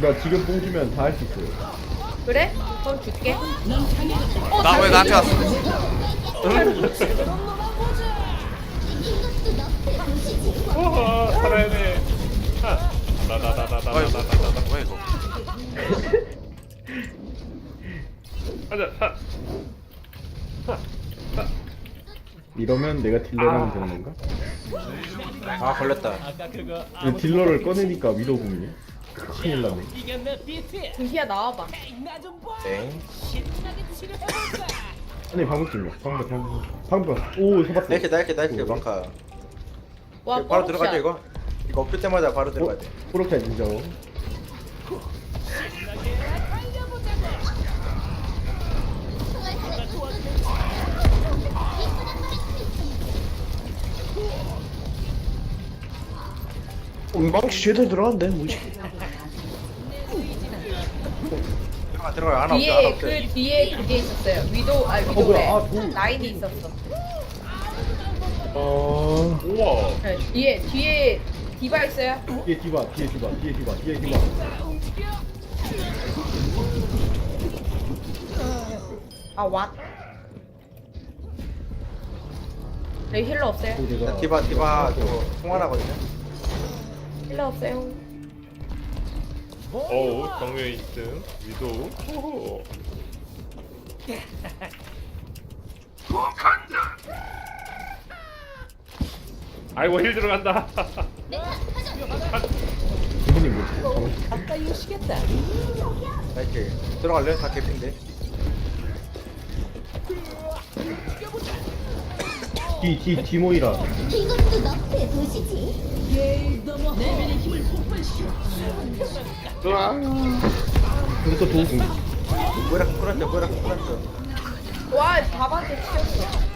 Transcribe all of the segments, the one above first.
나 지금 뽕 주면 다 할 수 있어요. 그래? 그럼 줄게. 어, 나 왜 나한테 왔어? 우와 살아야돼 뭐야 이거? 나나나나나나나 뭐야 이거? 가자 하. 이러면 내가 딜러랑 되는 건가? 아 걸렸다. 딜러를 꺼내니까 위로 보이네. 큰일 나네. 준피야 나와봐. 땡 아니 방금 찔러. 방금 방금 방금. 오 잡았어. 나이스 나이스 나이스 방카 와 바로 들어가죠 뽀록샷. 이거 이거 없을 때마다 바로 들어가야 돼 그렇게 인정. 망치 제대로 들어갔는데 뭐지? 들어가 하나 없어 하나 뒤에 없어 그 뒤에 그게 있었어요. 위도 아 뭐야, 위도래. 아, 도- 라인이 있었어. 어. 우와. 네, 뒤에 뒤에 디바 있어요. 뒤에 디바 뒤에 디바 뒤에 디바 뒤에 디바. 아 왓. 여기 힐러 없어요? 오 내가. 디바 디바 저거 통화나거든요 힐러 없어요. 어우 정면 2등 위도. 호호. 아이고 힐 들어간다. 이분이 뭐지? 나이스 들어갈래? 다 개핀데 뒤 뒤 뒤모이라. 이것도 너의 도시지. 이것도 도구. 뭐라 꼬라져 뭐라 꼬라져 와 밥한테 시켰어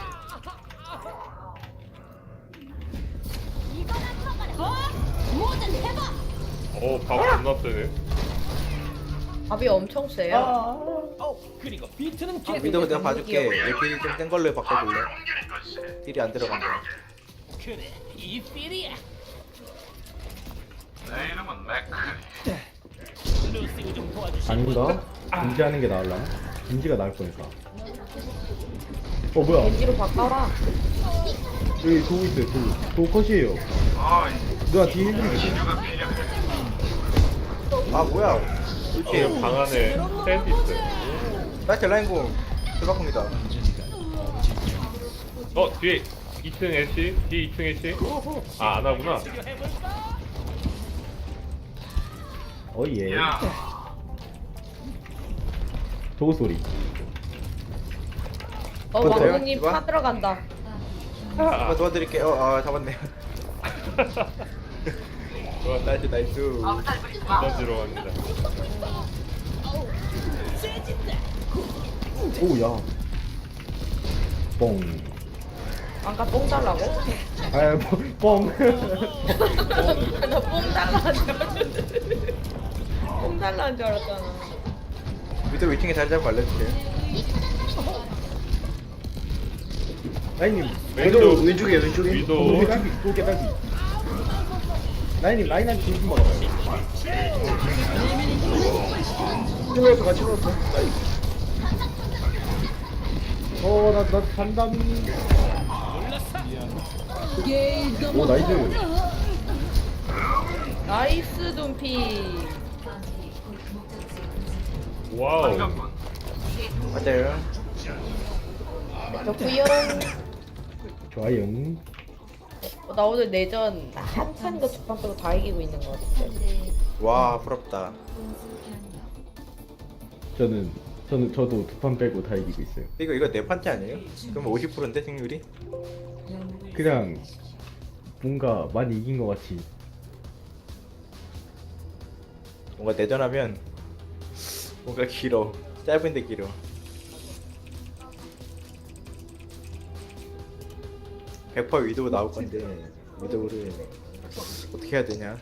어밥 겁나 세네 밥이 엄청 세요 어, 그리고 비트는 아, 개. 미도 내가 봐줄게 얘끼리 좀뗀 걸로 바꿔볼래? 딜이 안 들어간다 그래 이 필이야 내 이름은 맥클리 아닌가? 금지하는 게 나을라? 금지가 나을 거니까. 어 뭐야? 벤지로 바꿔라. 여기 도구 있어요. 도구. 도구 컷이에요. 누나 뒤에 힘들지? 아 뭐야 이렇게 어, 방 안에 샌드 있어요. 나이스 라인공 대박입니다 어, 뒤에 2층 애쉬? 뒤에 2층 애쉬? 아, 안 하구나. 어 예. 도구 소리. 어? 왕국님 이거? 파 들어간다. 아, 도와드릴게요 어, 아 잡았네 좋아, 나이스 나이스 던지러 갑니다. 오 야. 뻥. 아까 뽕 달라고? 아 뻥. 뻥. 나뽕 달라는 줄 알았는데. 뽕 달라는 줄 알았잖아. 밑에 위층에 자리 잡고 알려줄게요 라인님 왼쪽, 왼쪽에 왼쪽에. 위도. 도 깨달기 도 깨달기. 라인님 라인한테 조심 받아봐요. 들어가서 같이 넣었어. 어나나 단담. 오 나이스. 나이스 둠피. 와우. 맞아요 좋구요. 좋아요. 어, 나 오늘 내전 한찬 거 두판 빼고 다 이기고 있는 거 같아. 와 부럽다 저는 저는 저도 두 판 빼고 다 이기고 있어요. 이거 이거 네 판째 아니에요? 그럼 50%인데 승률이? 그냥 뭔가 많이 이긴 것 같이. 뭔가 내전하면 뭔가 길어 짧은데 길어 백퍼 위도우 나올 건데 위도우를 어떻게 해야 되냐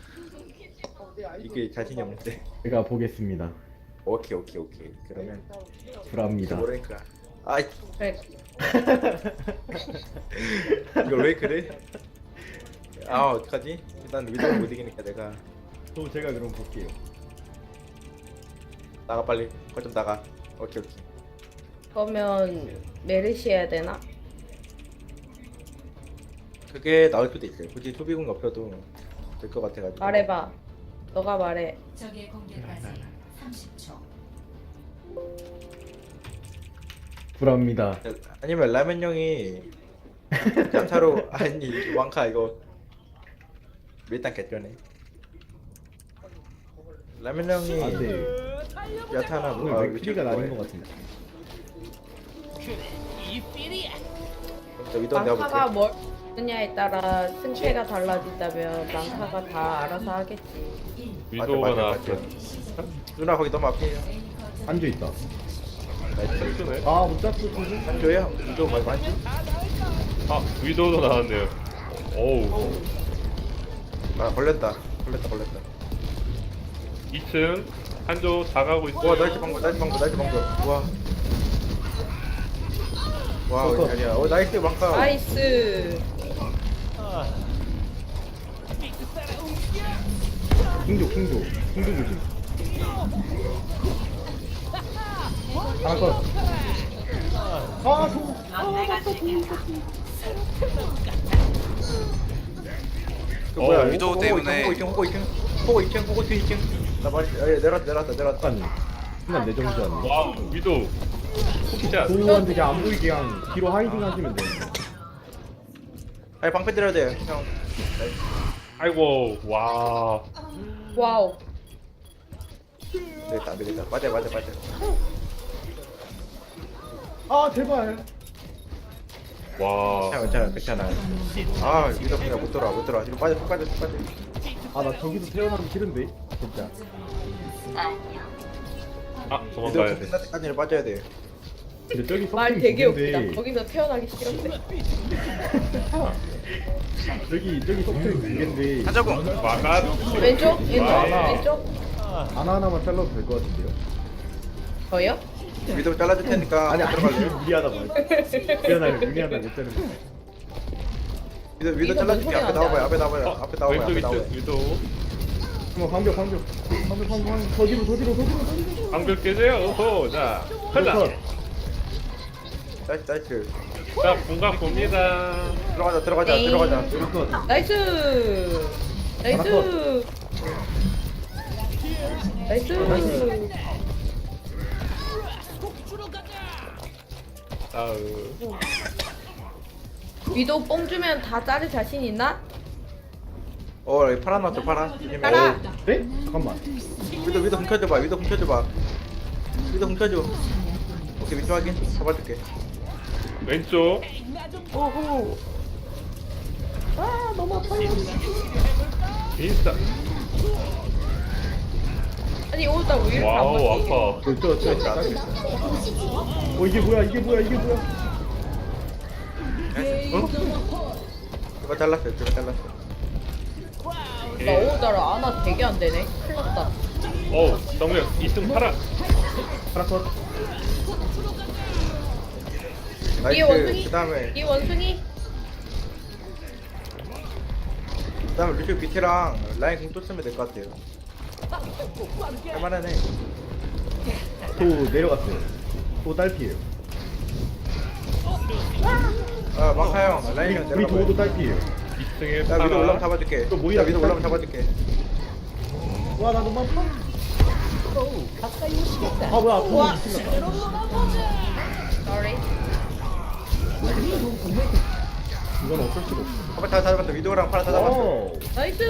이게 자신이 없는데 제가 보겠습니다. 오케이 오케이 오케이 그러면 불합니다. 뭐라니까 아 그래. 이걸 왜 그래? 아 어떡하지? 일단 위도우 못 이기니까 내가 또 제가 그럼 볼게요. 나가 빨리 거좀 나가 오케이 오케이 그러면 메르시 해야 되나? 그게 나을 수도 있어요 굳이 소비공 없어도 될 것 같아가지고 말해봐. 너가 말해. 적의 공격까지 30초. 불합니다. 아니면 라면 형이 야타로 아니 왕카 이거 일단 개쩌네 라면 형이 안돼. 야타나 뭐 오늘 아, 왜 피리가 뭐해. 나는 것 같은데. 저 위도 내가 볼게 뭘 쓰냐에 따라 승패가 달라진다면 망카가 다 알아서 하겠지. 위도가 맞아. 맞아. 누나 거기 너무 앞이에요 앉아 있다. 나이스. 아 못 잡고 조심. 한조야 위도 많이 많이 아 위도도 나왔네요. 어우. 아 걸렸다 걸렸다 걸렸다 2층 한조 다 가고 있어. 와 나이스 방금 나이스 방금 나이스 방금 와 와, 어, 자리야. 어, 나이스, 왕카. 나이스. 킹조 킹조 킹조 조심. 하나 컷. 아 소. 그 뭐야, 어, 위도우 호구 때문에. 호구 2층, 호구 2층, 호구 2층, 호구 뒤 2층. 나 말이, 야, 내려왔다, 내려왔다, 내려왔다. 약간 순간 내정지 않네. 와 위도. 훅샷. 도우한테 그냥 안 보이게 그냥 뒤로 하이딩 하시면 돼. 아니, 방패 때려야 돼, 형. 나이스. 아이고 와. 와우. 되겠다, 안 되겠다. 맞아, 맞아, 맞아. 아 제발. 와. 괜찮아, 괜찮아, 괜찮아. 아, 이거 그냥 못 돌아, 못 돌아. 이거 빠져, 푹 빠져, 푹 빠져. 아 나 저기서 태어나기 싫은데 진짜. 아 도망가야 돼. 끝날 때까지 빠져야 돼. 근데 저기 말 되게 웃기다. 거기서 태어나기 싫은데. 저기 저기 개인데 한자공 와가. 왼쪽? 왼쪽? 와. 왼쪽? 하나 하나만 잘라도 될 것 같은데요? 저요? 위도 잘라줄 테니까. 아니? 아니 무리하다 말. 태어나면 무리하다 못 자는 거. 위도, 위도 이거 잘라줄게. 뭔 앞에 소리야, 나와봐요, 앞에 안 나와봐요. 어, 앞에 나와봐요, 앞에 나와봐요. 위도. 한번 방벽 방벽 방벽 방벽 방벽 저 뒤로 저 뒤로 저 뒤로. 방벽 깨져요. 오호 자 가자. 컷. 나이스, 나이스. 자 공각 봅니다. 들어가자, 들어가자, 네. 들어가자. 컷. 나이스. 나이스. 나이스. 다음. 위도 뽕 주면 다 자를 자신 있나? 어, 여기 파란 나왔죠, 파란. 조심해. 파란. 네? 잠깐만. 위도 위도 훔쳐줘봐 위도 훔쳐줘봐 위도 훔쳐줘 오케이 위쪽 확인 잡아줄게 왼쪽. 오호. 아 너무 아파요. 인스타. 아니 오늘따라 왜 이렇게 안 와우 맞지? 아파. 저저 저. 너프의 도시지. 어 이게 뭐야 이게 뭐야 이게 뭐야? 이거 잘랐어요 이거 잘랐어 나 오늘따라 아나 되게 안 되네. 큰일 났다. 어우 정면 2층 파라. 하나 컷. 뒤에 원숭이. 나이스 그 다음에 이 원숭이. 그 다음에 루시오 비트랑 라인 공또 쓰면 될 것 같아요 할만하네 도 내려갔어요. 도 딸피예요. 아 마카 형 라인 형 우리 도도 딸피예요. 2층에 나 위로 파라. 잡아줄게 또 모이라 나 위로 올라오면 잡아줄게 와나 너무 아파. 아 뭐야 것 Sorry. 이건 어쩔 수가 없어. 한번 다 잡았다 위도랑 파라 다 잡았어 오. 나이스.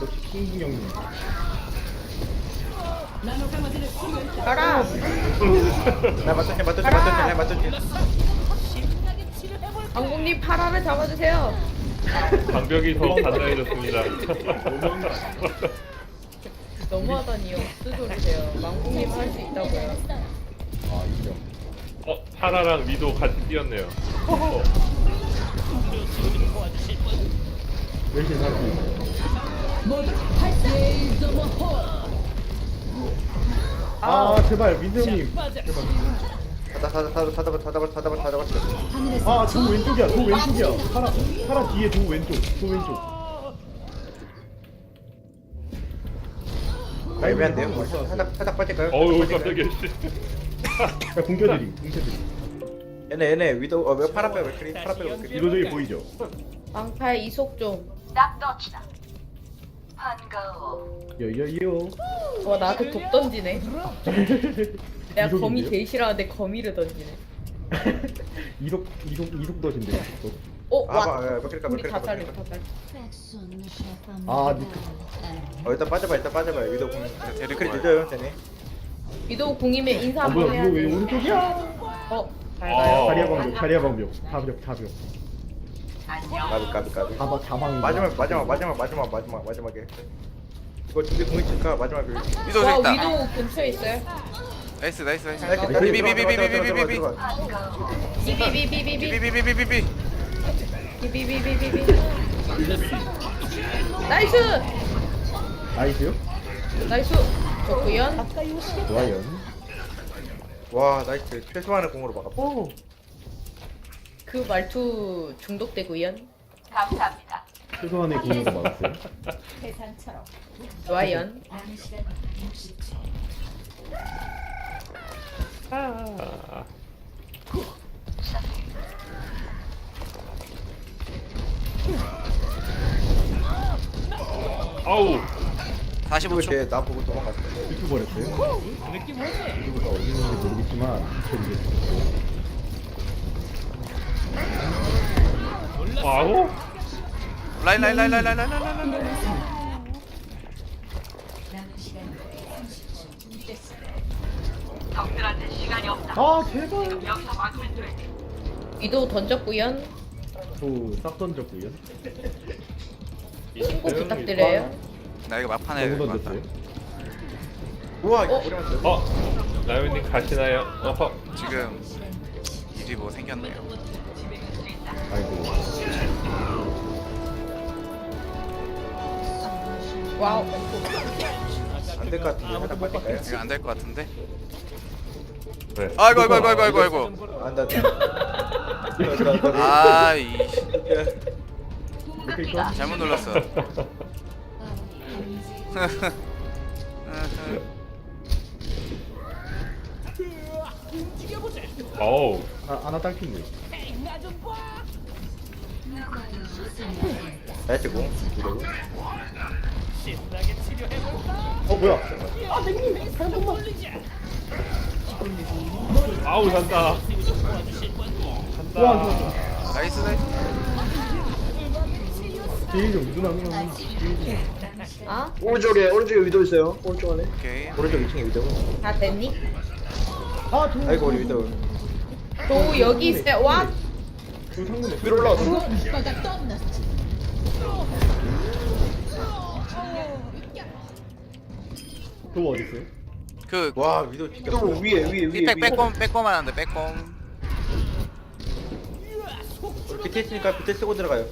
역시 킹 형님. 가라. 나 맞췄지 맞췄지 맞췄지 나 맞췄지 강국님 파라를 잡아주세요. 방벽이 더 단단해졌습니다. 너무하다니요. 무슨 소리세요? 망국님 할 수 있다고요. 아 인정. 어 파라랑 위도 같이 뛰었네요. 어, 열심히 살고. 아 제발 민수 형님. 다잡 았어 다 잡았어 다 잡았어 다 잡았어 다 잡았어 다 잡았어 아도 왼쪽이야 도 왼쪽이야. 파라 파라 뒤에 도 왼쪽 도 왼쪽. 아, 애매한데요? 살짝 살짝 빠질까요? 어우 살짝 빠질까요? 깜짝이야 씨야 공켜드림 공켜드림 얘네 얘네 위도 어왜 파라 빼 맥크리 파라 빼 맥크리 이도저기 보이죠? 방팔 이속 좀. 여여여 와 나한테 독 던지네. 내가 이속인데요? 거미 제일 싫어하는데 거미를 던지네. 이속 이속 이속 덧인데 어 아, 와. 봐, 야, 맥크리 까 우리 다 맥크리 다. 아 니크 어 일단 빠져봐 일단 빠져봐 위도 공 데리고 와요. 늦어요 쟤네 위도우 공이면 인사 아 한번 뭐야 해야 이거 왜 돼. 오른쪽이야? 어. 잘 어. 가요. 자리야 방벽 자리야 방벽 다벽 다벽 까비 까비 까비 다방 다방 마지막 마지막 마지막 마지막 마지막 마지막에 이거 준비 공이 칠까 마지막에 위도 와 있다 위도우 근처에 있어요. 나이스 나이스 나이스 비비비비비비비비비 비비 비비비비비 비 비비비비비비 비비비비비비. 나이스 나이스요? 나이스. 좋구연. 좋아요 와 나이스 최소한의 공으로 막았다 그 말투 중독되구연. 최소한의 공으로 막았어요 좋아연. 시간 60초. 아. 아우 45초 쟤 나보고 도망갔어 이렇게 버렸어요? 이거가 어디 있는지 모르겠지만 모르겠어요 아우 라인 라인 라인 라인 라인 라인 라인 라인 남은 시간 30초. 아 제발 위도우 던졌구연. 저싹 던졌고요 신고 부탁드려요. 나 이거 막판에 너무 맞다 던졌어요 우와 이거 어? 오랜만에 어 가시나요? 어허 지금 일이 뭐 생겼네요 아이고 와우. 안될 것 같은데 살짝 빠질까요? 이거 안 될 것 같은데 네. 아이고 아이고 아이고 아이고 아이고. 안돼 아이 이렇게 거 잘못 눌렀어. 어우. 아 하나 딸핀데 나이스 공. 이러고 어 뭐야? 아우 산 다 우와 좋아 나이스 나이스. 제일 좀 누나 아? 오른쪽에 오른쪽에 위도 있어요. 오른쪽 안에. 오케이. 오른쪽 2층에 위도. 다 됐니? 아 저 아이고 우리 위도. 도 여기 있어요. 와. 저 상관없어. 위로 올라왔어. 저 어디 있어요? 그 와 위도 진짜 위도 위에 위에 위에 백 위에 빼꼼 빼꼼만 하는데 빼꼼 우리 BT 있으니까 BT 쓰고 들어가요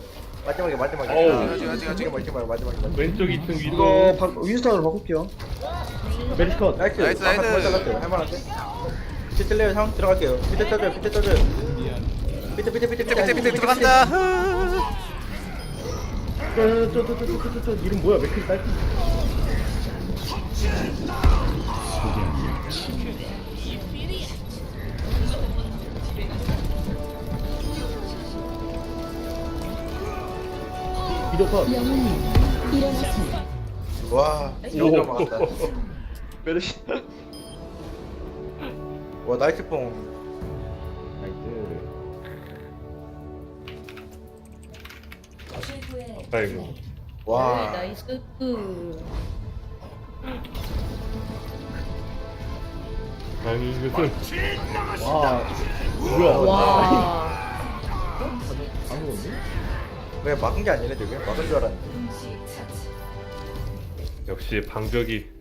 마지막에 마지막에 어우. 아, 아직, 아직, 아직. 마지막에 마지막에 마지막에 왼쪽 2층 이거 위도 바, 윈스턴으로 바꿀게요 메리스컷 나이스 나이스, 아까 나이스. 더 잘랐어요 할만한데 BT 쓸래요 상황 들어갈게요 BT 떠줘요 BT 떠줘요 BT BT BT 밑에 밑에 밑에 들어간다 저저저저저저 이름 뭐야 맥클 딸 핀 비도컷 와 진짜 막았다. 메르시. 와 나이스 뽕. 나이스 최고의 아이고. 와. 나이스. 아니 이것은 와 뭐야 와. 안 먹었 네? 왜 막은 게 아니네 저게 막은 줄 알았는데. 역시 방벽이